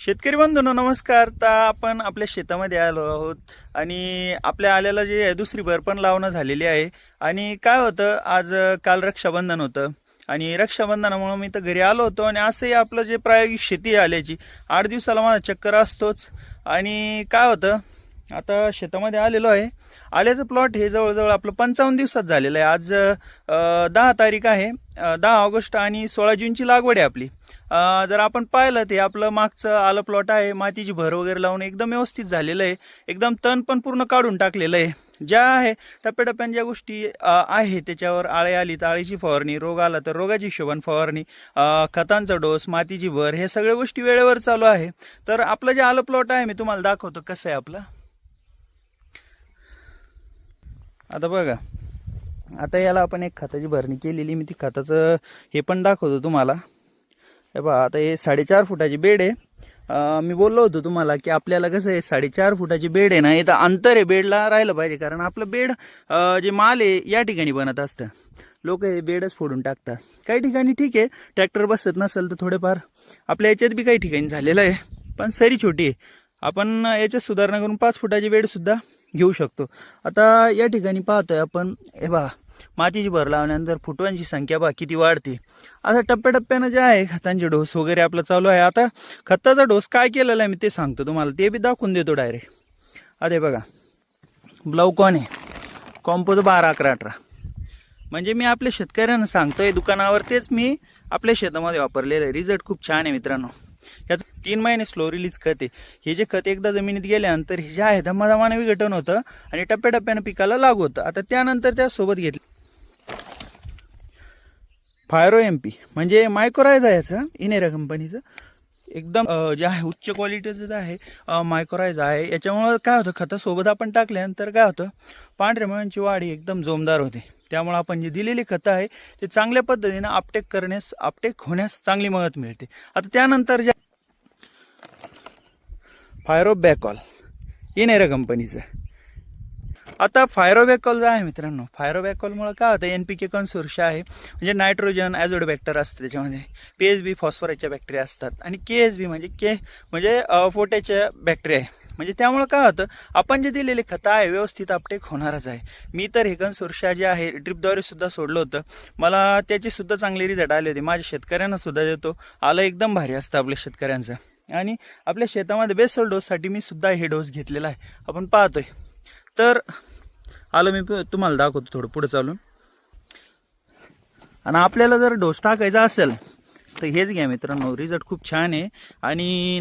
शेतकरी बंधूंनो नमस्कार. तर आपण आपल्या शेतामध्ये आलो आहोत आणि आपल्या आल्याला जे आहे दुसरी भर पण लावणं झालेली आहे. आणि काय होतं आज काल रक्षाबंधन होतं. आणि रक्षाबंधनामुळं मी तर घरी आलो होतो आणि असंही आपलं जे प्रायोगिक शेती आहे आल्याची आठ दिवसाला माझा चक्कर असतोच. आणि काय होतं आता शेतामध्ये आलेलो आहे. आल्याचं प्लॉट हे जवळजवळ आपलं पंचावन्न दिवसात झालेलं आहे. आज दहा तारीख आहे. दहा ऑगस्ट आणि सोळा जूनची लागवड आहे आपली. जर आपण पाहिलं ते आपलं मागचं आलं प्लॉट आहे. मातीची भर वगैरे लावून एकदम व्यवस्थित झालेलं आहे. एकदम तण पण पूर्ण काढून टाकलेलं आहे. ज्या आहे टप्प्याटप्प्याने ज्या गोष्टी आहे त्याच्यावर आळे आली तर आळीची फवारणी रोग आला तर रोगाची हिशोबान फवारणी खतांचा डोस मातीची भर हे सगळ्या गोष्टी वेळेवर चालू आहे. तर आपलं जे आलं प्लॉट आहे मी तुम्हाला दाखवतो कसं आहे आपलं. आता बघा. आता याला आपण एक खताची भरणी केलेली. मी ती खताचं हे पण दाखवतो तुम्हाला. हे बघा आता हे साडेचार फुटाची बेड आहे. मी बोललो होतो तुम्हाला की आपल्याला कसं आहे साडेचार फुटाची बेड आहे ना इथं अंतर आहे बेडला राहिलं पाहिजे. कारण आपलं बेड जे माल आहे या ठिकाणी बनत असतं. लोक हे बेडच फोडून टाकतात. काही ठिकाणी ठीक आहे ट्रॅक्टर बसत नसेल तर थोडेफार. आपल्या याच्यात बी काही ठिकाणी झालेलं आहे. पण सरी छोटी आहे. आपण याच्यात सुधारणा करून पाच फुटाची बेडसुद्धा घेऊ शकतो. आता या ठिकाणी पाहतोय आपण हे बघा मातीची भर लावल्यानंतर फुटवांची संख्या बघा किती वाढते. आता टप्प्याटप्प्यानं जे आहे खतांचे डोस वगैरे आपलं चालू आहे. आता खताचा डोस काय केलेला आहे मी ते सांगतो तुम्हाला. ते बी दाखवून देतो डायरेक्ट अरे बघा ब्लाऊकॉन आहे. कॉम्पोज बारा अकरा अठरा. म्हणजे मी आपल्या शेतकऱ्यांना सांगतोय दुकानावर तेच मी आपल्या शेतामध्ये वापरलेलं आहे. रिझल्ट खूप छान आहे मित्रांनो. याचं तीन महिने स्लो रिलीज खत. आहे हे जे खत एकदा जमिनीत गेल्यानंतर हे जे आहे धमाधमाने विघटन होतं आणि टप्प्याटप्प्यानं पिकाला लागू होतं. आता त्यानंतर त्यासोबत घेतलं. फायरो एम पी म्हणजे मायक्रोरायझा याचं इनेरा कंपनीचं एकदम जे आहे उच्च क्वालिटीचं जे आहे मायक्रोरायझा आहे. याच्यामुळं काय होतं खतासोबत आपण टाकल्यानंतर काय होतं पांढऱ्या मुळांची वाढ एकदम जोमदार होते. त्यामुळे आपण जे दिलेली खतं आहे ते चांगल्या पद्धतीनं आपटेक करण्यास आपटेक होण्यास चांगली मदत मिळते. आता त्यानंतर ज्या फायरोबॅकॉल इनेरा कंपनीचं. आता फायरोबॅकॉल जो आहे मित्रांनो फायरोबॅकॉलमुळे काय होतं एन पी के कन्सोर्शिया आहे म्हणजे नायट्रोजन ॲझोड बॅक्टर असतं त्याच्यामध्ये. पी एच बी फॉस्फरसच्या बॅक्टेरिया असतात. आणि के एस बी म्हणजे के म्हणजे फोट्याच्या बॅक्टेरिया आहे. म्हणजे त्यामुळं काय होतं आपण जे दिलेले खतं आहे व्यवस्थित अपटेक होणारच आहे. मी तर हे कन्सोर्शिया जे आहे ड्रिपद्वारे सुद्धा सोडलं होतं. मला त्याची सुद्धा चांगली रिझल्ट आले होते. माझ्या शेतकऱ्यांना सुद्धा देतो. आलं एकदम भारी असतं आपल्या शेतकऱ्यांचं. आणि आपल्या शेतामध्ये बेसल डोससाठी मी सुद्धा हे डोस घेतलेला आहे. आपण पाहतोय. तर आलं मी प- तुम्हाला दाखवतो थोडं पुढे चालून. आणि आपल्याला जर डोस टाकायचा असेल तर हेच घ्या मित्रांनो. रिझल्ट खूप छान आहे. आणि